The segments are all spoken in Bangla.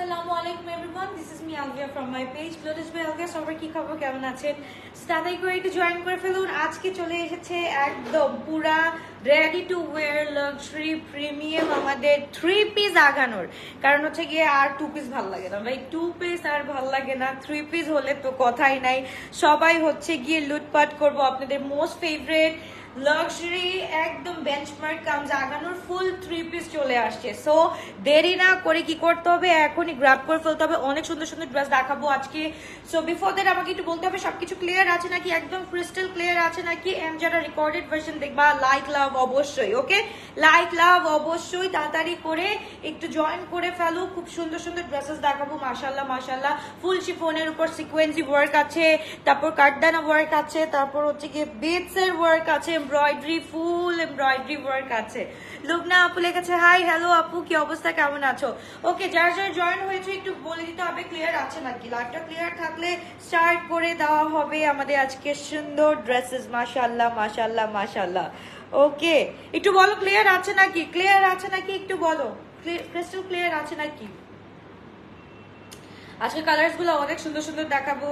আসসালামু আলাইকুম everyone this is me Alvia from my page Lotus by Alvia সবাই কি খবর, কেমন আছেন? তাড়াতাড়ি করে একটু জয়েন করে ফেলুন। আজকে চলে এসেছে একদম পুরা ready to wear luxury premium আমাদের থ্রি পিস আগানোর। কারণ হচ্ছে গিয়ে আর টু পিস ভালো লাগে না। ভাই টু পিস আর ভালো লাগে না। থ্রি পিস হলে তো কথাই নাই। সবাই হচ্ছে গিয়ে লুটপাট করব। আপনাদের মোস্ট ফেভারেট লাক্সারি একদম বেঞ্চমার্ক কাম জাগানোর ফুল থ্রি পিস চলে আসছে। সো দেরি না করে কি করতে হবে? এখনই গ্রাব করে ফেলতে হবে। অনেক সুন্দর সুন্দর ড্রেস দেখাবো আজকে। সো বিফোর দ্যাট আমাকে একটু বলতে হবে, সবকিছু ক্লিয়ার আছে নাকি? একদম ক্রিস্টাল ক্লিয়ার আছে নাকি? এম যারা রেকর্ডেড ভার্সন দেখবা লাইক লাভ অবশ্যই ওকে লাইক লাভ অবশ্যই তাড়াতাড়ি করে একটু জয়েন করে ফেলো। খুব সুন্দর সুন্দর ড্রেসেস দেখাবো মাশাল্লাহ মাশাল্লাহ ফুল শিফোনের উপর সিকোয়েন্সি ওয়ার্ক আছে, তারপর কাটদানা ওয়ার্ক আছে, তারপর হচ্ছে গিয়ে বেডস এর ওয়ার্ক আছে এমব্রয়ডারি ফুল এমব্রয়ডারি ওয়ার্ক আছে। লুবনা আপু লেখেছে হাই হ্যালো আপু, কি অবস্থা? কেমন আছো? ওকে যারা যারা জয়েন হয়েছে, একটু বলে দিতে হবে ক্লিয়ার আছে নাকি? লাইভটা ক্লিয়ার থাকলে স্টার্ট করে দেওয়া হবে আমাদের আজকে সুন্দর ড্রেসেস মাশাল্লাহ মাশাল্লাহ মাশাল্লাহ ওকে একটু বলো ক্লিয়ার আছে নাকি? ক্লিয়ার আছে নাকি? একটু বলো। ক্রিস্টাল ক্লিয়ার আছে নাকি? আজকে কালার্সগুলো অনেক সুন্দর সুন্দর দেখাবো।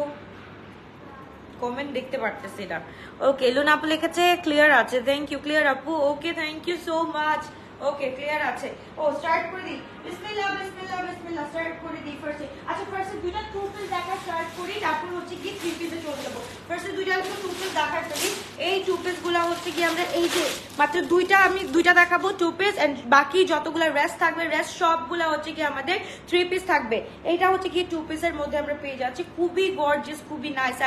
কমেন্ট দেখতে পারতেছি না। ওকে লুন আপু লিখেছে ক্লিয়ার আছে। থ্যাংক ইউ ক্লিয়ার আপু। Okay thank you so much okay clear আছে। ও স্টার্ট করে দিই। বিসমিল্লাহ বিসমিল্লাহ বিসমিল্লাহ স্টার্ট করে দিই ফার্স্টে আচ্ছা ফার্স্টে দুইটা টু দেখা স্টার্ট করি, তারপর হচ্ছে কি থ্রি পিসে চলে যাব। ফার্স্টে দুইটা টু এই টু পিসগুলা হচ্ছে কি আমরা এই যে মাত্র দুইটা আমি দুইটা দেখাবো টু পিস বাকি রেস্ট থাকবে রেস্ট হচ্ছে কি আমাদের থ্রি পিস থাকবে। হচ্ছে কি টু মধ্যে আমরা পেয়ে যাচ্ছি। খুবই খুবই নাইস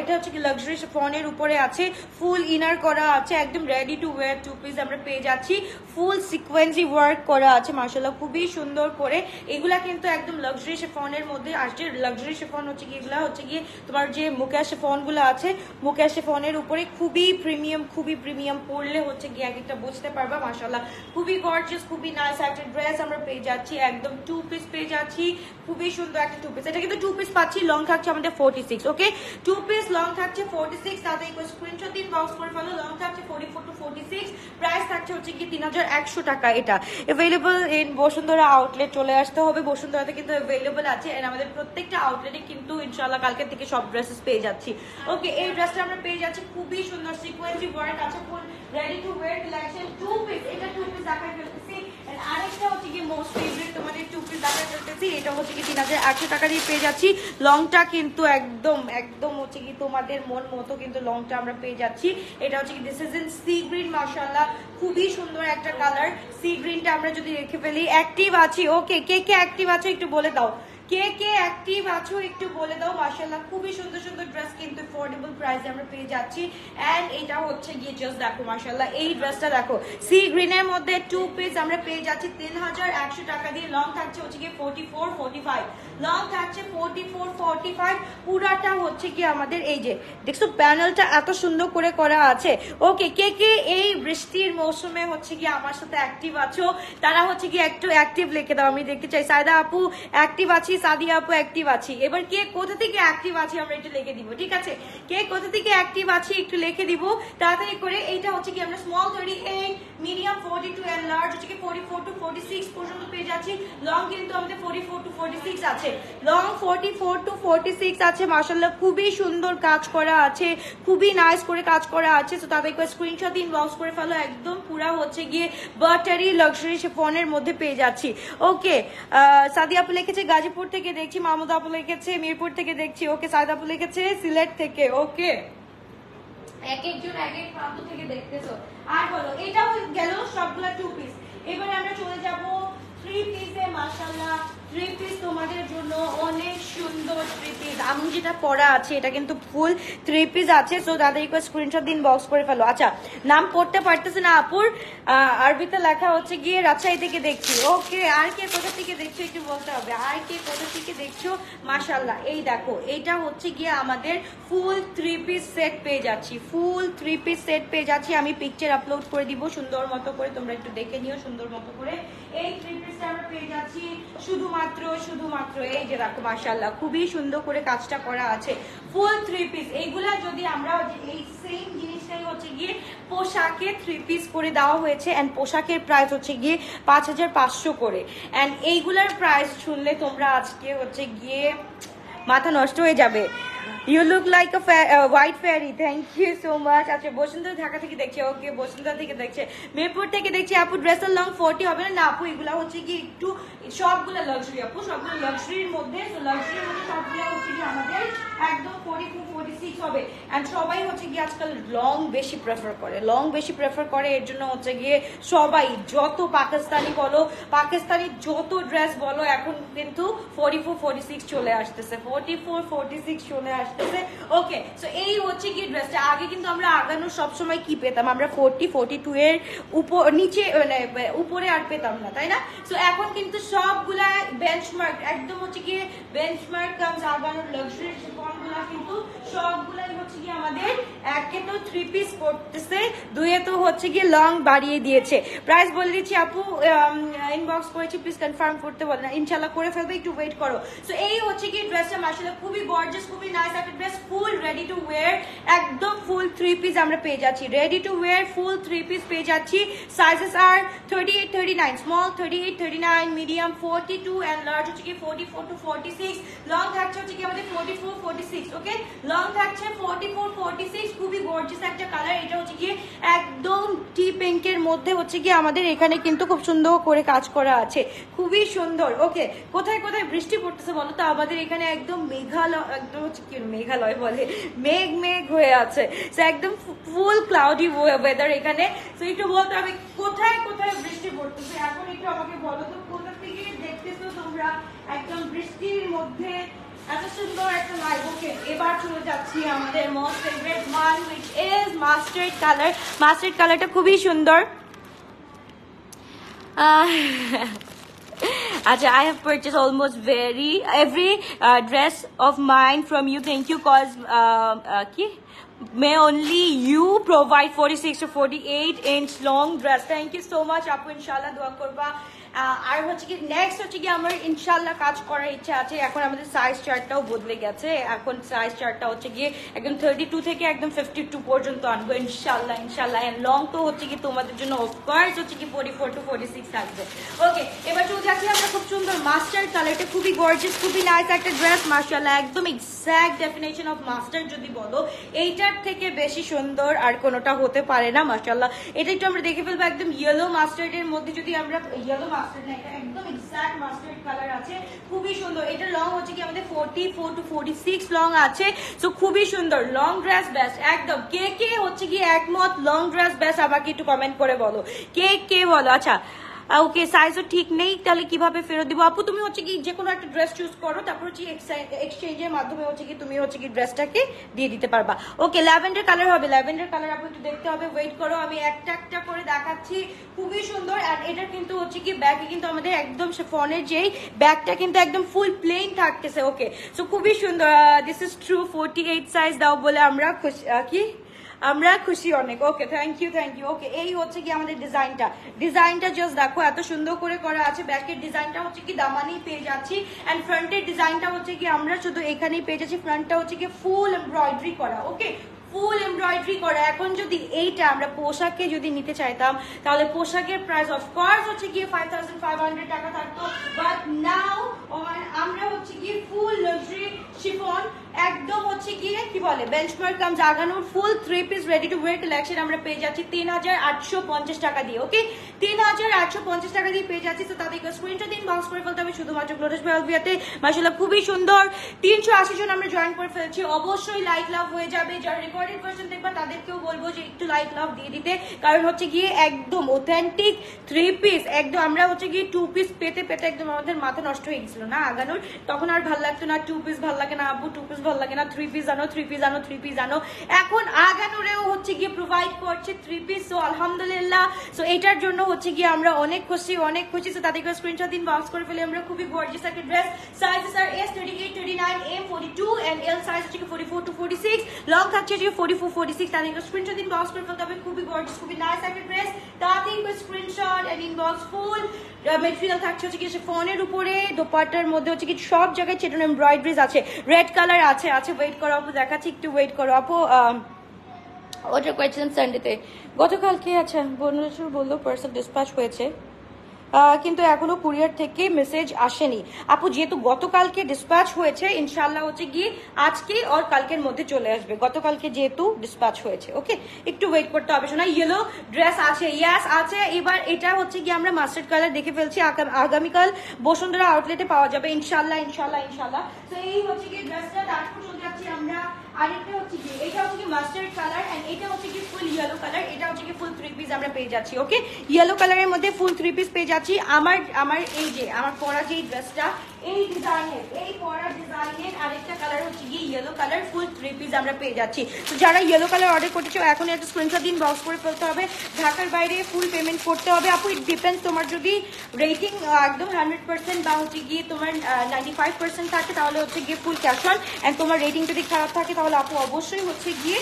এটা হচ্ছে কি লাক্সারি ফোনের উপরে আছে। ফুল ইনার করা আছে, একদম ready to wear two piece আমরা পেয়ে যাচ্ছি। ফুল সিকোয়েন্সি ওয়ার্ক করা আছে মার্শাল্লাহ খুবই সুন্দর করে। এগুলা কিন্তু একদম লাক্সারি শেফনের মধ্যে আসছে। লাক্সারি শেফন হচ্ছে কি এগুলা হচ্ছে গিয়ে তোমার যে মুখা শেফনগুলো আছে মুখা শেফনের উপরে। খুবই প্রিমিয়াম খুবই প্রিমিয়াম পরলে হচ্ছে গিয়ে এক একটা বুঝতে পারবা মার্শাল্লাহ খুবই গর্জিয়াস খুবই নাইস একটা ড্রেস আমরা পেয়ে যাচ্ছি, একদম টু পিস পেয়ে যাচ্ছি। খুবই সুন্দর একটা টু পিস এটা কিন্তু টু পিস পাচ্ছি লং থাকছে আমাদের forty six okay two piece long থাকছে ফোর্টি সিক্স তাতে স্ক্রিনশট দিন বক্স করে ফেলো। লং থাকছে forty four to forty six price থাকছে হচ্ছে কি তিন হাজার একশো টাকা এটা। অ্যাভেলেবল ইন বসুন্ধরা আউটলেট চলে আসতে হবে। বসুন্ধরাতে কিন্তু অ্যাভেলেবল আছে। এন্ড আমাদের প্রত্যেকটা আউটলেটে কিন্তু ইনশাল্লাহ কালকে থেকে সব ড্রেসেস পেয়ে যাচ্ছি। ওকে এই ড্রেসটা আমরা পেয়ে যাচ্ছি। খুবই সুন্দর সিকোয়েন্সি ওয়ার্ক আছে full ready to wear collection two piece এটা টু পিস দেখাই ফেলতেছি। আরেকটা হচ্ছে কি মোস্ট ফেভারিট তোমাদের টু পিস দেখাই ফেলতেছি, এটা হচ্ছে কি তিন হাজার একশো টাকা দিয়ে পেয়ে যাচ্ছি। লংটা কিন্তু একদম একদম হচ্ছে কি তোমাদের মন মতো কিন্তু লংটা আমরা পেয়ে যাচ্ছি। এটা হচ্ছে কি this is in sea green মার্শাল্লাহ খুবই সুন্দর একটা কালার সি গ্রিনটা আমরা যদি রেখে ফেলি অ্যাক্টিভ আছি। ওকে কে কে অ্যাক্টিভ আছে একটু বলে দাও। কে কে অ্যাক্টিভ আছো একটু বলে দাও মার্শাল্লাহ খুবই সুন্দর সুন্দর ড্রেস কিন্তু অ্যাফোর্ডেবল প্রাইসে আমরা পেয়ে যাচ্ছি। এন্ড এটা হচ্ছে গিয়ে জাস্ট দেখো মার্শাল্লাহ এই ড্রেসটা দেখো সি গ্রিনের মধ্যে টু পিস আমরা পেয়ে যাচ্ছি, তিন হাজার একশো টাকা দিয়ে লং থাকছে হচ্ছে গিয়ে forty four forty five long থাকছে ফোর্টি ফোর ফোর্টি ফাইভ পুরাটা হচ্ছে কি আমাদের এই যে, দেখছ প্যানেলটা এত সুন্দর করে করা আছে। ওকে কে কে এই বৃষ্টির মৌসুমে হচ্ছে কি আমার সাথে অ্যাক্টিভ আছো, তারা হচ্ছে কি একটু অ্যাক্টিভ লিখে দাও, আমি দেখতে চাই। সায়দা আপু অ্যাক্টিভ আছি, সাদিয়া আপু অ্যাক্টিভ আছি। এবার কে কোথা থেকে অ্যাক্টিভ আছি আমরা একটু লিখে দিব, ঠিক আছে? কে কোথা থেকে অ্যাক্টিভ আছি একটু লিখে দিব, তাড়াতাড়ি করে এইটা হচ্ছে কি আমরা small thirty eight medium forty two and large হচ্ছে কি forty four to forty six পর্যন্ত পেয়ে যাচ্ছি। লং কিন্তু আমাদের forty four to forty six আছে। Long forty four to forty six আছে মার্শাল্লাহ খুবই সুন্দর কাজ করা আছে, খুবই নাইস করে কাজ করা আছে তো তাদেরকে স্ক্রিনশট ইনবক্স করে ফেলো, একদম পুরা হচ্ছে গিয়ে বাটারি লাক্সারি ফোনের মধ্যে পেয়ে যাচ্ছি। ওকে সাদি আপু লিখেছে গাজীপুর থেকে দেখছি, মাহমুদ আপু লিখেছে মিরপুর থেকে দেখছি ওকে সাইদ আপু লিখেছে সিলেট থেকে ওকে এক একজন, এক এক প্রান্ত থেকে দেখতেছো। আর বলো, এটাও গেল সবগুলা টু পিস এবারে আমরা চলে যাব থ্রি পিসে মাশাল্লাহ থ্রি পিস তোমাদের জন্য অনেক সুন্দর থ্রি পিস আমি যেটা পরা আছে, এটা কিন্তু ফুল থ্রি পিস আছে সো তাদেরকে স্ক্রিনশট দিন বক্স করে ফেলো। আচ্ছা নাম পড়তে পারতেছে না আপুর আরবিতে লেখা হচ্ছে, গিয়ে রাজশাহী থেকে দেখছি। ওকে আর কে কোথা থেকে দেখছ একটু বলতে হবে। আর কে কোথা থেকে দেখছ? মাশাল্লাহ এই দেখো এইটা হচ্ছে গিয়ে আমাদের ফুল থ্রি পিস সেট পেয়ে যাচ্ছি। ফুল থ্রি পিস সেট পেয়ে যাচ্ছি। আমি পিকচার আপলোড করে দিব, সুন্দর মতো করে তোমরা একটু দেখে নিও, সুন্দর মতো করে। এই থ্রি পিসটা আমরা পেয়ে যাচ্ছি শুধুমাত্র শুধুমাত্র শুধুমাত্র, এই যে দেখো মাসাল্লাহ খুবই সুন্দর করে কাজটা করা আছে। ফুল থ্রি পিস এইগুলা যদি আমরা এই সেম জিনিসটাই হচ্ছে গিয়ে পোশাকে থ্রি পিস করে দেওয়া হয়েছে অ্যান্ড পোশাকের প্রাইস হচ্ছে গিয়ে পাঁচ হাজার পাঁচশো করে। অ্যান্ড এইগুলার প্রাইস শুনলে তোমরা আজকে হচ্ছে গিয়ে মাথা নষ্ট হয়ে যাবে। You look like a white fairy thank you so much আচ্ছা বসুন্ধরা ঢাকা থেকে দেখছে, ওকে, বসুন্ধরা থেকে দেখছে, মেরপুর থেকে দেখছি, আপু ড্রেসের লং ফোর্টি হবে না? আপু, এগুলো হচ্ছে কি একটু, সবগুলো লাক্সারি আপু, সবগুলো লাক্সারির মধ্যে লাক্সারির মধ্যে সবগুলো হচ্ছে কি আমাদের একদম ফোর্টি টু ফোর্টি সিক্স হবে। অ্যান্ড সবাই হচ্ছে কি আজকাল লং বেশি প্রেফার করে। লং বেশি প্রেফার করে, এর জন্য হচ্ছে গিয়ে সবাই, যত পাকিস্তানি বলো, পাকিস্তানি যত ড্রেস বলো, এখন কিন্তু ফোর্টি ফোর ফোর্টি সিক্স চলে আসতেছে। ফোর্টি ফোর ফোর্টি সিক্স চলে আসতেছে ওকে সো এই হচ্ছে কি ড্রেসটা আগে কিন্তু আমরা আগানো সবসময় কি পেতাম? আমরা ফোর্টি ফোর্টি টু এর উপর, নিচে মানে উপরে আর পেতাম না, তাই না? সো এখন কিন্তু সবগুলা বেঞ্চমার্ক একদম হচ্ছে গিয়ে বেঞ্চমার্ক কামস আগানোর লাক্সারি শিফনগুলা কিন্তু সবগুলাই হচ্ছে কি আমাদের একে তো থ্রি পিস করতেছে দুয়ে তো হচ্ছে গিয়ে লং বাড়িয়ে দিয়েছে। প্রাইস বলে দিচ্ছি, আপু ইনবক্স করেছি প্লিজ কনফার্ম করতে বলেন ইনশাল্লাহ করে ফেলবে, একটু ওয়েট করো। সো এই হচ্ছে কি ড্রেসটা আসলে খুবই গর্জিয়াস খুবই নাইস একটা dress full ready to wear একদম ফুল থ্রি পিস আমরা পেয়ে যাচ্ছি। Ready to wear full three piece পেয়ে যাচ্ছি। Sizes are thirty eight thirty nine small thirty eight thirty nine medium forty two and large হচ্ছে কি forty four to forty six long থাকছে হচ্ছে কি আমাদের forty four forty six okay long থাকছে ফোর্টি ফোর ফোর্টি সিক্স খুবই গর্জিয়াস একটা কালার এটা হচ্ছে কি একদম টি পিঙ্কের মধ্যে হচ্ছে কি আমাদের এখানে কিন্তু খুব সুন্দর করে কাজ করা আছে। খুবই সুন্দর ওকে কোথায় কোথায় বৃষ্টি পড়তেছে বলো তো? আমাদের এখানে একদম মেঘালয়, একদম হচ্ছে কি মেঘালয় বলে? মেঘ মেঘ হয়ে আছে। একদম ফুল ক্লাউডি ওয়েদার এখানে। তো একটু বলতে হবে, কোথায় কোথায় বৃষ্টি পড়তেছে? এখন একটু আমাকে বলো তো, কোথা থেকে দেখতেছো তোমরা? একদম বৃষ্টির মধ্যে এত সুন্দর একটা লাইভ ওকে এবার চলে যাচ্ছি আমাদের most favourite is mustard colour mustard কালারটা খুবই সুন্দর have purchased almost very every uh, dress of mine from you. Thank you, cause uh, uh, ki? may only you provide 46 to 48 inch long dress. Thank you so much, Apu. Inshallah, dua korba. আহ, আর হচ্ছে কি নেক্সট হচ্ছে কি, আমার ইনশাল্লাহ কাজ করার ইচ্ছা আছে। এখন আমাদের সাইজ চার্টটাও বদলে গেছে। এখন সাইজ চার্টটা হচ্ছে গিয়ে একদম থার্টি টু থেকে একদম ফিফটি টু পর্যন্ত আনব ইনশাল্লাহ ইনশাল্লাহ লং তো হচ্ছে কি, তোমাদের জন্য অফকোর্স হচ্ছে কি forty four to forty six থাকবে। ওকে এবার চলে যাচ্ছি আমরা খুব সুন্দর মাস্টার কালারটা খুবই গর্জিয়াস খুবই নাইস একটা ড্রেস মার্শাল্লাহ একদম এক্স্যাক্ট ডেফিনেশন অফ মাস্টার যদি বলো, এইটার থেকে বেশি সুন্দর আর কোনোটা হতে পারে না মার্শাল্লাহ এটা একটু আমরা দেখে ফেলব, একদম ইয়েলো মাস্টার্ডের মধ্যে যদি আমরা ইয়েলো একদম খুবই সুন্দর। এটা লং হচ্ছে কি আমাদের forty four to forty six long আছে। সো খুবই সুন্দর। লং ড্রেস ব্যাস একদম। কে কে হচ্ছে কি একমত লং ড্রেস বেস্ট আমাকে একটু কমেন্ট করে বলো। কে কে বলো? আচ্ছা ওকে সাইজও ঠিক নেই, তাহলে কীভাবে ফেরত দিব? আপু, তুমি হচ্ছে কি যে কোনো একটা ড্রেস চুজ করো, তারপর হচ্ছে এক্সচেঞ্জের মাধ্যমে হচ্ছে কি তুমি হচ্ছে কি ড্রেসটাকে দিয়ে দিতে পারবা। ওকে ল্যাভেন্ডার কালার হবে ল্যাভেন্ডার কালার আপু একটু দেখতে হবে ওয়েট করো, আমি একটা একটা করে দেখাচ্ছি, খুবই সুন্দর আর এটা কিন্তু হচ্ছে কি ব্যাগে কিন্তু আমাদের একদম ফোনের যেই ব্যাগটা কিন্তু একদম ফুল প্লেন থাকতেছে ওকে সো খুবই সুন্দর this is true forty eight size দাও বলে আমরা কি? আমরা খুশি অনেক। Okay thank you thank you okay এই হচ্ছে কি আমাদের ডিজাইনটা ডিজাইনটা জাস্ট দেখো, এত সুন্দর করে করা আছে। ব্যাকের ডিজাইনটা হচ্ছে কি দামানি পেয়ে যাচ্ছি। অ্যান্ড ফ্রন্টের ডিজাইনটা হচ্ছে কি আমরা শুধু এখানেই পেয়ে যাচ্ছি। ফ্রন্টটা হচ্ছে কি ফুল এমব্রয়ডারি করা। ওকে ফুল এমব্রয়ডারি করা। এখন যদি এইটা আমরা পোশাকে যদি নিতে চাইতাম, তাহলে পোশাকের প্রাইস অফকোর্স হচ্ছে গিয়ে ফাইভ থাউজেন্ড ফাইভ হান্ড্রেড টাকা থাকতো। বাট নাও আমরা হচ্ছে গিয়ে ফুল লাক্সারি শিফন একদম হচ্ছে গিয়ে কি বলে benchmark come জাগানোর full three piece ready to wear collection আমরা পেয়ে যাচ্ছি তিন হাজার আটশো পঞ্চাশ টাকা দিয়ে ওকে তিন হাজার আটশো পঞ্চাশ টাকা দিয়ে পেয়ে যাচ্ছি। তো তাদেরকে স্ক্রিনটা দিন বক্স করে ফেলতে হবে। শুধুমাত্র গ্লোটাস বেলভিয়াতে মাসাল্লাহ খুবই সুন্দর। তিনশো আশি জন আমরা জয়েন করে ফেলছি। অবশ্যই লাইক লাভ হয়ে যাবে। যারা রেকর্ডেড ভার্সন দেখবা তাদেরকেও বলব যে একটু লাইক লাভ দিয়ে দিতে। কারণ হচ্ছে গিয়ে একদম অথেন্টিক থ্রি পিস একদম আমরা হচ্ছে গিয়ে টু পিস পেতে পেতে একদম আমাদের মাথা নষ্ট হয়ে গেছিল না আগানোর? তখন আর ভালো লাগতো না টু পিস ভালো লাগে না, আব্বু টু পিস ভালো লাগে না থ্রি পিস আনো থ্রি পিস আনো থ্রি পিস আনো। এখন আগানোরেও হচ্ছে গিয়ে প্রোভাইড করছে থ্রি পিস সো আলহামদুলিল্লাহ। সো এটার জন্য হচ্ছে গিয়ে আমরা অনেক খুশি অনেক খুশি। সো তাদেরকে স্ক্রিনশট দিন বক্স করে ফেলে। আমরা খুবই গর্জিয়াস একটা dress sizes are S thirty eight thirty nine M forty two and L size হচ্ছে forty four to forty six long থাকছে হচ্ছে ফোর্টি ফোর ফোর্টি সিক্স তাদেরকে স্ক্রিনশট দিন বক্স করে ফেলতে হবে। খুবই গর্জিয়াস খুবই নাইস একটা ড্রেস তাদেরকে screenshot and inbox full material থাকছে হচ্ছে কি ফোনের উপরে, দোপাট্টার মধ্যে হচ্ছে কি সব জায়গায় চেটন এমব্রয়ডারিজ আছে। রেড কালার আছে আছে ওয়েট করো আপু, দেখাচ্ছি, একটু ওয়েট করো আপু। অর্ডার করেছিলাম সানডেতে গতকালকে আচ্ছা বনুরেশ্বর বলল পার্সেল ডিসপ্যাচ হয়েছে। কিন্তু এখনও কুরিয়ার থেকে মেসেজ আসেনি। আপু, যেহেতু গতকালকে ডিসপ্যাচ হয়েছে ইনশাল্লাহ হচ্ছে গিয়ে আজকে আর কালকের মধ্যে চলে আসবে। গতকালকে যেহেতু ডিসপ্যাচ হয়েছে ওকে একটু ওয়েট করতে হবে, শোনা ইয়েলো ড্রেস আছে ইয়াস আছে। এবার এটা হচ্ছে গিয়ে আমরা মাস্টার্ড কালার দেখে ফেলছি, আগাম- আগামীকাল বসুন্ধরা আউটলেটে পাওয়া যাবে ইনশাল্লাহ ইনশাল্লাহ ইনশাল্লাহ তো এই হচ্ছে গিয়ে ড্রেসটা আমরা। আরেকটা হচ্ছে কি, এটা হচ্ছে কি মাস্টার্ড কালার এন্ড এটা হচ্ছে কি ফুল ইয়েলো কালার এটা হচ্ছে কি ফুল থ্রি পিস আমরা পেয়ে যাচ্ছি ওকে ইয়েলো কালারের মধ্যে ফুল থ্রি পিস পেয়ে যাচ্ছি। আমার আমার এই যে, আমার পরা যে ড্রেসটা এই ডিজাইনের এই ডিজাইনের আরেকটা কালার হচ্ছে গিয়ে ইয়েলো কালার ফুল থ্রি আমরা পেয়ে যাচ্ছি। তো যারা ইয়েলো কালার অর্ডার এখন একটা দিন করে হবে। ঢাকার বাইরে ফুল পেমেন্ট করতে হবে। আপু তোমার যদি রেটিং একদম হান্ড্রেড পার্সেন্ট বা হচ্ছে গিয়ে তোমার ফাইভ পার্সেন্ট থাকে, তাহলে হচ্ছে গিয়ে ফুল ক্যাশ অন তোমার যদি খারাপ থাকে, তাহলে আপু, অবশ্যই হচ্ছে গিয়ে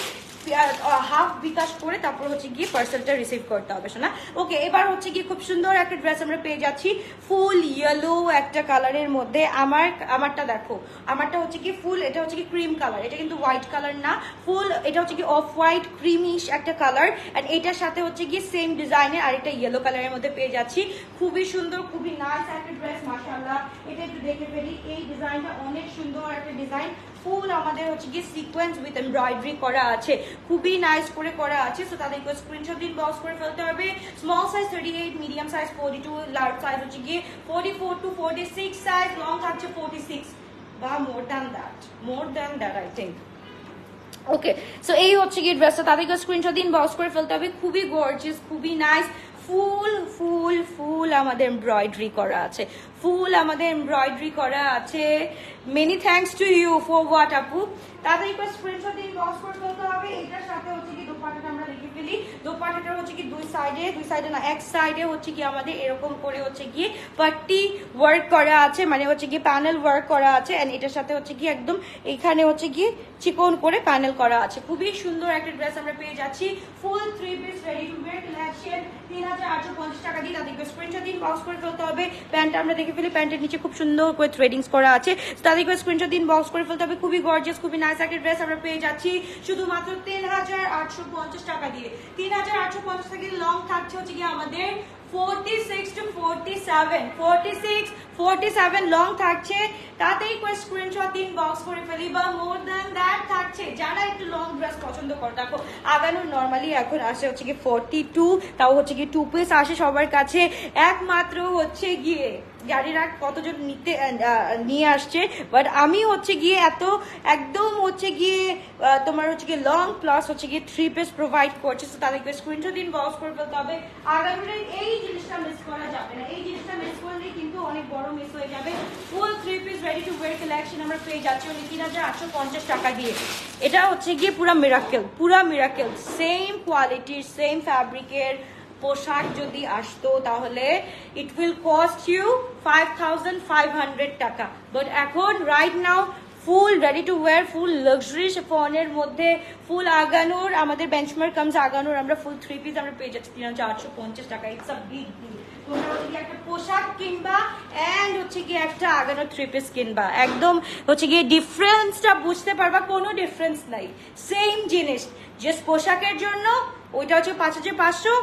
হাফ বিকাশ করে তারপর হচ্ছে গিয়ে পার্সেলটা রিসিভ করতে হবে শোনা ওকে এবার হচ্ছে গিয়ে খুব সুন্দর একটা ড্রেস আমরা পেয়ে যাচ্ছি। ফুল ইয়েলো একটা কালারের মধ্যে। আমার, আমারটা দেখো, আমারটা হচ্ছে কি ফুল, এটা হচ্ছে কি ক্রিম কালার এটা কিন্তু হোয়াইট কালার না। ফুল, এটা হচ্ছে কি অফ হোয়াইট ক্রিমিশ একটা কালার অ্যান্ড এটার সাথে হচ্ছে গিয়ে সেম ডিজাইনের আরেকটা ইয়েলো কালারের মধ্যে পেয়ে যাচ্ছি। খুবই সুন্দর, খুবই নাইস একটা ড্রেস একটু দেখে ফেলি। এই ডিজাইনটা অনেক সুন্দর একটা ডিজাইন। ফুল আমাদের হচ্ছে গিয়ে সিকোয়েন্স উইথ এমব্রয়ডারি করা আছে। খুবই নাইস করে করা আছে। সো তাদেরকে স্ক্রিনশট দিন বক্স করে ফেলতে হবে। Small size thirty eight medium size forty two large size হচ্ছে গিয়ে forty four to forty six size long থাকছে ফোর্টি সিক্স বা more than that more than that I think okay so এই হচ্ছে গিয়ে ড্রেসটা তাদেরকে স্ক্রিনশট দিন বক্স করে ফেলতে হবে। খুবই গর্জিয়াস খুবই নাইস ফুল ফুল ফুল আমাদের এমব্রয়ডারি করা আছে। ফুল আমাদের এমব্রয়ডারি করা আছে। Many thanks to you for what আপু তাদেরকে স্ক্রিনশট দিন বক্স করে ফেলতে হবে। এটার সাথে হচ্ছে কি দোপাটাটা আমরা লিখে ফেলি। দোপাটাটা হচ্ছে কি দুই সাইডে দুই সাইডে না, এক সাইডে হচ্ছে কি আমাদের এরকম করে হচ্ছে গিয়ে পাট্টি ওয়ার্ক করা আছে। মানে হচ্ছে গিয়ে প্যানেল ওয়ার্ক করা আছে। এন্ড এটার সাথে হচ্ছে কি একদম এখানে হচ্ছে গিয়ে চিকন করে প্যানেল করা আছে। খুবই সুন্দর একটা ড্রেস আমরা পেয়ে যাচ্ছি। Full three piece ready to wear collection তিন হাজার আটশো পঞ্চাশ টাকা দিয়ে তাদেরকে স্ক্রিনশট দিন বক্স করে ফেলতে হবে। প্যান্টটা আমরা দেখে ফেলি। প্যান্টের নিচে খুব সুন্দর করে থ্রেডিংস করা আছে। তাদেরকে স্ক্রিনশট দিন বক্স করে ফেলতে হবে। খুবই গর্জিয়াস খুবই নাইস একটা ড্রেস আমরা পেয়ে যাচ্ছি। শুধুমাত্র তিন হাজার আটশো পঞ্চাশ টাকা দিয়ে। তিন হাজার আটশো পঞ্চাশ টাকা লং থাকছে হচ্ছে গিয়ে আমাদের forty six to forty seven forty six forty seven long থাকছে তাতেই দিন বক্স করে ফেলি বা মোর থাকছে যারা একটু লং পছন্দ নর্মালি এখন আসে হচ্ছে কি ফোরটি টু তাও হচ্ছে আসে সবার কাছে একমাত্র হচ্ছে গিয়ে জানিরা কতজন নিতে নিয়ে আসছে বাট আমি হচ্ছে গিয়ে এত একদম হচ্ছে গিয়ে তোমার হচ্ছে গিয়ে লং প্লাস হচ্ছে গিয়ে থ্রি পিস প্রোভাইড করছে তো তাদেরকে স্ক্রিনশট দিন করে ফেলতে হবে আগামীতে এই জিনিসটা মিস করা যাবে না। এই জিনিসটা মিস করলে কিন্তু অনেক বড় মিস হয়ে যাবে। Full three piece ready to wear collection আমরা পেয়ে যাচ্ছি ওই তিন হাজার আটশো পঞ্চাশ টাকা দিয়ে। এটা হচ্ছে গিয়ে পুরা মিরাকেল পুরা মিরাকেল সেম কোয়ালিটির সেম ফ্যাব্রিকের পোশাক যদি আসতো, তাহলে it will cost you five five hundred টাকা। বাট এখন right now full ready to wear full luxury ফোনের মধ্যে ফুল আগানোর, আমাদের বেঞ্চমার্ক কামস আগানোর, আমরা ফুল থ্রি পিস আমরা পেয়ে যাচ্ছি আটশো পঞ্চাশ টাকা। ইটস আ বিগ ডিল পোশাক কিনবা অ্যান্ড হচ্ছে গিয়ে একটা কিনবা। একদম হচ্ছে গিয়ে ডিফারেন্সটা বুঝতে পারবা ডিফারেন্স নাই। সেম জিনিস জাস্ট পোশাকের জন্য, ওইটা হচ্ছে পাঁচ হাজার পাঁচশো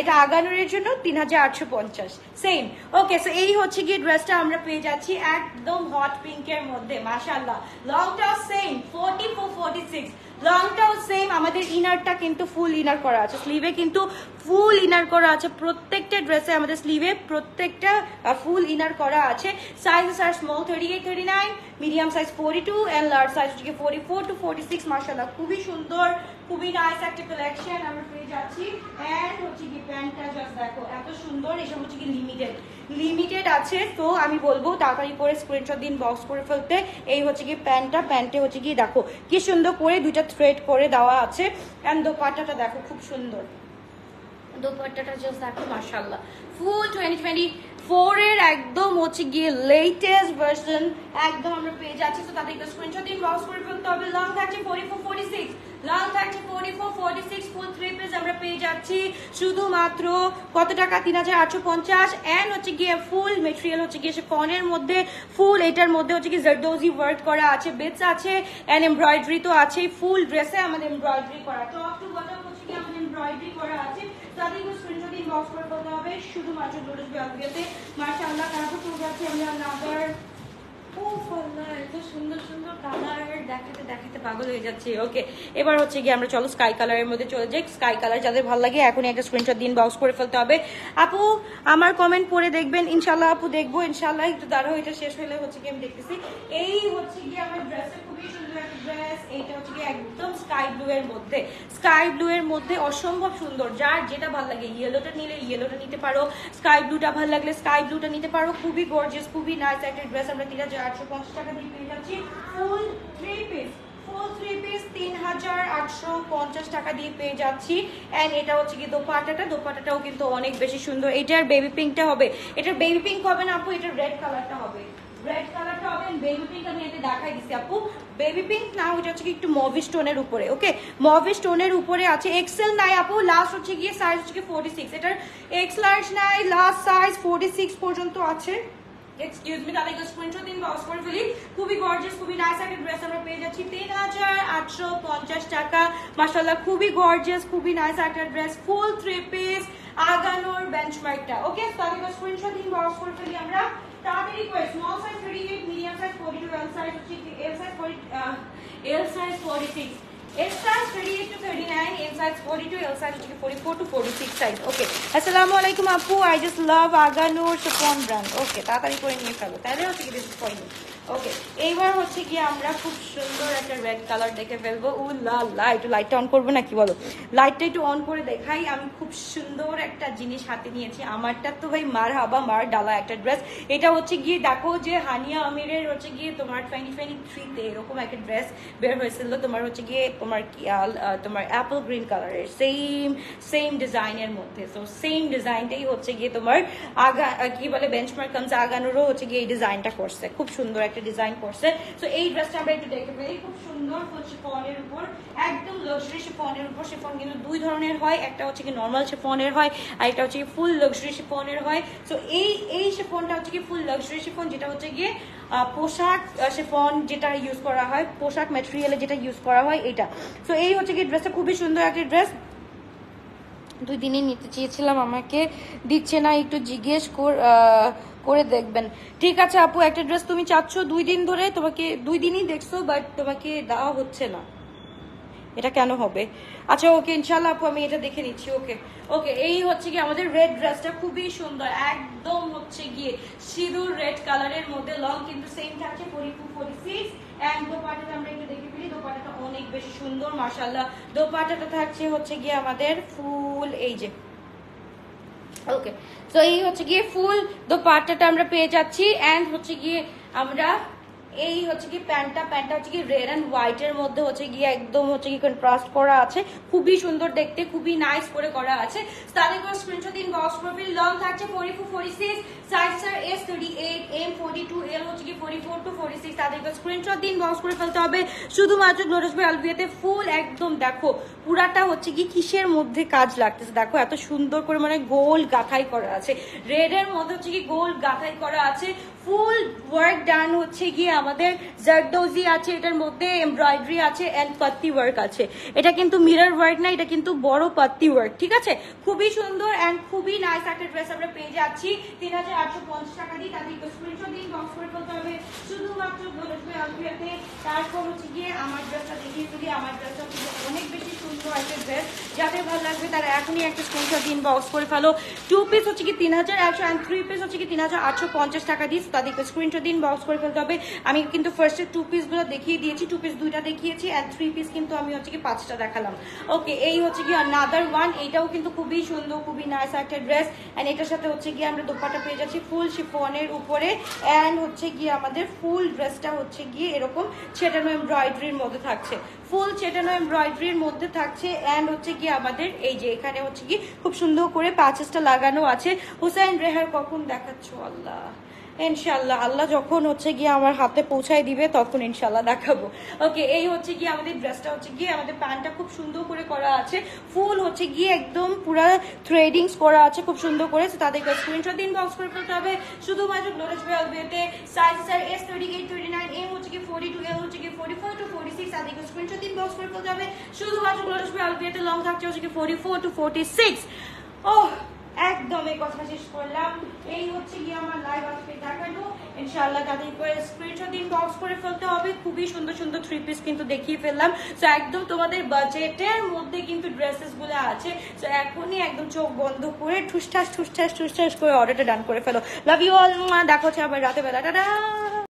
এটা আগানোর জন্য তিন হাজার আটশো পঞ্চাশ। সেম ওকে সো এই হচ্ছে গিয়ে ড্রেসটা আমরা পেয়ে যাচ্ছি একদম হট পিঙ্কের মধ্যে মাসাল্লাহ long লংটাও same forty four forty six লংটাও same আমাদের ইনারটা কিন্তু ফুল ইনার করা আছে। স্লিভে কিন্তু ফুল ইনার করা আছে। প্রত্যেকটা ড্রেসে আমাদের স্লিভে প্রত্যেকটা ফুল ইনার করা আছে। Sizes R small thirty eight thirty nine medium size forty two and large size হচ্ছে forty four to forty six মার্শাল্লাহ খুবই সুন্দর, খুবই নাইস একটা কালেকশন আমরা পেয়ে যাচ্ছি। অ্যান্ড হচ্ছে কি প্যান্টটা জাস্ট দেখো, এত সুন্দর, এসব হচ্ছে কি লিমিটেড লিমিটেড আছে, তো আমি বলব, তাড়াতাড়ি করে স্ক্রিনশট দিন বক্স করে ফেলতে। এই হচ্ছে কি প্যান্টটা, প্যান্টে হচ্ছে কি দেখো, কি সুন্দর করে দুইটা থ্রেড করে দেওয়া আছে। অ্যান্ড দোপাট্টাটা দেখো খুব সুন্দর। দোপাট্টাটা জাস্ট দেখো মার্শাল্লাহ ফুল টোয়েন্টি টোয়েন্টি ফোর এর একদম হচ্ছে গিয়ে লেটেস্ট ভার্সন একদম আমরা পেয়ে যাচ্ছি। তো তাদেরকে স্ক্রিনশট দিন বক্স করে ফেলতে হবে। লং থাকছে forty four forty six long থাকছে forty four forty six full three piece আমরা পেয়ে যাচ্ছি। শুধুমাত্র কত টাকা? তিন হাজার আটশো পঞ্চাশ। অ্যান্ড হচ্ছে গিয়ে ফুল মেটেরিয়াল হচ্ছে গিয়ে সে ফোনের মধ্যে ফুল এটার মধ্যে হচ্ছে কি জারদোজি ওয়ার্ক করা আছে বেটস আছে অ্যান্ড এমব্রয়ডারি তো আছে ফুল ড্রেসে আমাদের এমব্রয়ডারি করা। টপ টু বটম হচ্ছে কি আমাদের এমব্রয়ডারি করা আছে। তাদের স্ক্রিনশট ইনবক্স করে বলতে হবে। শুধুমাত্র লোটাস দিয়েতে মাশাআল্লাহ তারপর চলে যাচ্ছে আমরা আল্লাহ, এত সুন্দর সুন্দর কালার দেখাতে দেখাতে পাগল হয়ে যাচ্ছে। ওকে এবার হচ্ছে গিয়ে আমরা চলো স্কাই কালারের মধ্যে চলে যাই। স্কাই কালার যাদের লাগে, এখনই একটা দিন করে ফেলতে হবে। আপু, আমার কমেন্ট দেখবেন। ইনশাল্লাহ আপু দেখব। ইনশাল্লাহ একটু শেষ হলে হচ্ছে কি আমি এই হচ্ছে গিয়ে আমার ড্রেসের খুবই সুন্দর একটা ড্রেস এইটা হচ্ছে গিয়ে একদম স্কাই মধ্যে। স্কাই মধ্যে অসম্ভব সুন্দর। যার যেটা ভালো লাগে ইয়েলোটা নিলে ইয়েলোটা নিতে পারো। স্কাই ব্লুটা ভালো লাগলে স্কাই ব্লুটা নিতে পারো। খুবই গর্জিয়াস খুবই নাইস একটা ড্রেস আমরা তিন হাজার আটশো পঞ্চাশ টাকা দিয়ে পেয়ে যাচ্ছি। Full three piece full three piece তিন হাজার আটশো পঞ্চাশ টাকা দিয়ে পেয়ে যাচ্ছি। অ্যান্ড এটা হচ্ছে কি দোপাটাটা দোপাটাটাও কিন্তু অনেক বেশি সুন্দর। এটার বেবি পিঙ্কটা হবে। এটার বেবি পিঙ্ক হবে না আপু? এটার রেড কালারটা হবে। রেড কালারটা হবে বেবি পিঙ্ক আমি এতে দেখাই আপু। বেবি পিঙ্ক না, ওইটা হচ্ছে কি একটু মভি স্টোনের উপরে ওকে মভি স্টোনের উপরে আছে এক্সেল নাই আপু। লাস্ট হচ্ছে গিয়ে সাইজ হচ্ছে কি ফোর্টি সিক্স এটার এক্স লার্জ নাই লাস্ট সাইজ ফোর্টি সিক্স পর্যন্ত আছে। এক্সকিউজ মি তাহলে স্ক্রিনশট দিন বক্স করে ফেলি। খুবই গর্জিয়াস খুবই নাইস একটা ড্রেস আমরা পেয়ে যাচ্ছি। তিন হাজার আটশো পঞ্চাশ টাকা। মাসাল্লাহ খুবই গর্জিয়াস খুবই নাইস একটা ড্রেস ফুল থ্রি পিস আগানোর বেঞ্চমার্কটা ওকে তাহলে স্ক্রিনশট দিন বক্স করে ফেলি আমরা। তাড়াতাড়ি করে small size thirty eight medium size forty two L size হচ্ছে L size forty L size forty six S size 38 to 39, M size 42, L size 44 to 46 size. Okay. Assalamu alaikum Apu. I just love Aga Noor Chiffon brand. Okay. Tatari kore niye phalo. Tale hoche this is for you. Okay এইবার হচ্ছে কি আমরা খুব সুন্দর একটা রেড কালার দেখে ফেলব। উ, লা একটু লাইটটা অন করব না কি বলো লাইটটা একটু অন করে দেখাই। আমি খুব সুন্দর একটা জিনিস হাতে নিয়েছি। আমারটা তো ভাই মার হাবা, মার ডালা একটা ড্রেস এটা হচ্ছে গিয়ে দেখো যে হানিয়া আমিরের হচ্ছে গিয়ে তোমার টোয়েন্টি টোয়েন্টি থ্রিতে এরকম একটা ড্রেস বের হয়েছিল। তোমার হচ্ছে গিয়ে তোমার কি তোমার অ্যাপল গ্রিন কালারের সেম সেম ডিজাইনের মধ্যে। তো সেম ডিজাইনটাই হচ্ছে গিয়ে তোমার আগা কি বলে বেঞ্চমার্ক কামস আগানোরও হচ্ছে গিয়ে এই ডিজাইনটা করছে। খুব সুন্দর একটা ডিজাইন করছে। তো এই ড্রেসটা আমরা একটু দেখে ফেলি। খুব সুন্দর হচ্ছে ফনের উপর। একদম লাক্সারি শিফনের উপর। শিফন কিন্তু দুই ধরনের হয়। একটা হচ্ছে কি নর্মাল শিফনের হয় আর এটা হচ্ছে কি ফুল লাক্সারি শিফনের হয়। তো এই এই শিফনটা হচ্ছে কি ফুল লাক্সারি শিফন যেটা হচ্ছে গিয়ে পোশাক শিফন যেটা ইউজ করা হয়, পোশাক ম্যাটেরিয়ালে যেটা ইউজ করা হয় এটা তো এই হচ্ছে কি ড্রেসটা খুবই সুন্দর একটা ড্রেস দুই দিনই নিতে চেয়েছিলাম আমাকে। দিচ্ছে না, একটু জিজ্ঞেস কর- করে দেখবেন। ঠিক আছে আপু, একটা ড্রেস তুমি চাচ্ছ দুই দিন ধরে, তোমাকে দুই দিনই দেখছ বাট তোমাকে দেওয়া হচ্ছে না। এটা কেন হবে? আচ্ছা ওকে ইনশাল্লাহ আপু, আমি এটা দেখে নিচ্ছি, ওকে। ওকে, এই হচ্ছে কি আমাদের রেড ড্রেসটা খুবই সুন্দর, একদম হচ্ছে গিয়ে সিঁদুর রেড কালারের মধ্যে লং কিন্তু সেম থাকছে ফোর্টি টু অ্যান্ড আমরা একটু দেখে ফেলি দোপাটাটা অনেক বেশি সুন্দর মাসাল্লাহ দোপাটাটা থাকছে হচ্ছে গিয়ে আমাদের ফুল এই যে ওকে তো এই হচ্ছে গিয়ে ফুল দোপাট্টাটা আমরা পেয়ে যাচ্ছি অ্যান্ড হচ্ছে গিয়ে আমরা এই হচ্ছে কি প্যান্টটা প্যান্টটা হচ্ছে কি রেড অ্যান্ড হোয়াইট এর মধ্যে হচ্ছে গিয়ে একদম হচ্ছে কি কন্ট্রাস্ট করা আছে। খুবই সুন্দর দেখতে, খুবই নাইস করে করা আছে। তাদের করে স্ক্রিনশট দিন বক্স প্রোফাইল লং থাকছে four four six size sir S thirty eight M forty two L হচ্ছে কি forty four to forty six তাদেরকে স্ক্রিনশট দিন বক্স করে ফেলতে হবে। শুধুমাত্র গ্লোরাস ভাই আলবিয়াতে ফুল একদম দেখো, পুরাটা হচ্ছে কি কিসের মধ্যে কাজ লাগতেছে? দেখো, এত সুন্দর করে মানে গোল গাথাই করা আছে। রেড এর মধ্যে হচ্ছে কি গোল গাথাই করা আছে। ফুল ওয়ার্ক ডান হচ্ছে গিয়ে আমাদের জারদোজি আছে, এটার মধ্যে এমব্রয়ডারি আছে এন্ড পাত্তি ওয়ার্ক আছে। এটা কিন্তু মিরর ওয়ার্ক না, এটা কিন্তু বড় পাত্তি ওয়ার্ক ঠিক আছে? খুবই সুন্দর এন্ড খুবই নাইস একটা ড্রেস আমরা পেয়ে যাচ্ছি। তিন হাজার আটশো পঞ্চাশ টাকা দিয়ে তাদের স্ক্রিনশট দিন বক্স করে ফেলতে হবে। তারপর হচ্ছে গিয়ে আমার দেখিয়ে আমার কিন্তু অনেক বেশি সুন্দর একটা ড্রেস ভালো লাগবে তারা এখনই একটা দিন বক্স করে ফেলো। টু পিস হচ্ছে কি তিন হাজার একশো অ্যান্ড থ্রি পিস হচ্ছে কি তিন হাজার আটশো পঞ্চাশ টাকা তাদেরকে দিন বক্স করে ফেলতে হবে। আমি কিন্তু টু পিসগুলো দেখিয়ে দিয়েছি। টু পিস দুইটা দেখিয়েছি অ্যান্ড থ্রি পিস কিন্তু আমি হচ্ছে কি পাঁচটা দেখালাম। ওকে এই হচ্ছে কি আনাদার ওয়ান এটাও কিন্তু খুবই সুন্দর, খুবই নাইস একটা ড্রেস অ্যান্ড এটার সাথে হচ্ছে গিয়ে আমরা দোপাটা পেয়ে যাচ্ছি ফুল শিফনের উপরে অ্যান্ড হচ্ছে গিয়ে আমাদের ফুল ড্রেসটা হচ্ছে গিয়ে এরকম ছেটানো এমব্রয়ডারির মধ্যে থাকছে। ফুল ছেটানো এমব্রয়ডারির মধ্যে থাকছে অ্যান্ড হচ্ছে গিয়ে আমাদের এই যে এখানে হচ্ছে গিয়ে খুব সুন্দর করে প্যাচেসটা লাগানো আছে। হুসাইন রেহার কখন দেখাচ্ছ আল্লাহ? ইনশাল্লাহ আল্লাহ যখন হচ্ছে গিয়ে আমার হাতে পৌঁছায় দিবে, তখন ইনশাল্লাহ দেখাবো। ওকে, এই হচ্ছে গিয়ে আমাদের ড্রেসটা হচ্ছে গিয়ে, আমাদের প্যান্টটা খুব সুন্দর করে করা আছে। ফুল হচ্ছে গিয়ে একদম পুরা থ্রেডিংস করা আছে খুব সুন্দর করে। তাদেরকে স্ক্রিনশট দিন বক্স করে ফেলতে হবে। শুধুমাত্র গ্লোরেজ বেলভেটে size sir S thirty eight thirty nine M হচ্ছে কি ফোর্টি টু এল হচ্ছে কি forty four to forty six তাদেরকে স্ক্রিনশট দিন বক্স করে ফেলতে হবে। শুধুমাত্র গ্লোরেজ বেলভেটে লং থাকছে হচ্ছে কি forty four to forty six ও একদম এই কথা শেষ করলাম। এই হচ্ছে গিয়ে আমার লাইভ আজকে দেখানো। ইনশাআল্লাহ তাদের করে স্ক্রিনশট দিন বক্স করে ফেলতে হবে, খুবই সুন্দর সুন্দর থ্রি পিস কিন্তু দেখিয়ে ফেললাম। তো একদম তোমাদের বাজেটের মধ্যে কিন্তু ড্রেসেসগুলো আছে। তো এখনই একদম চোখ বন্ধ করে ঠুসঠাস ঠুসঠাস ঠুসঠাস করে অর্ডারটা ডান করে ফেলো। লাভ ইউ অল দেখা হচ্ছে আবার রাতে বেলা। টাটা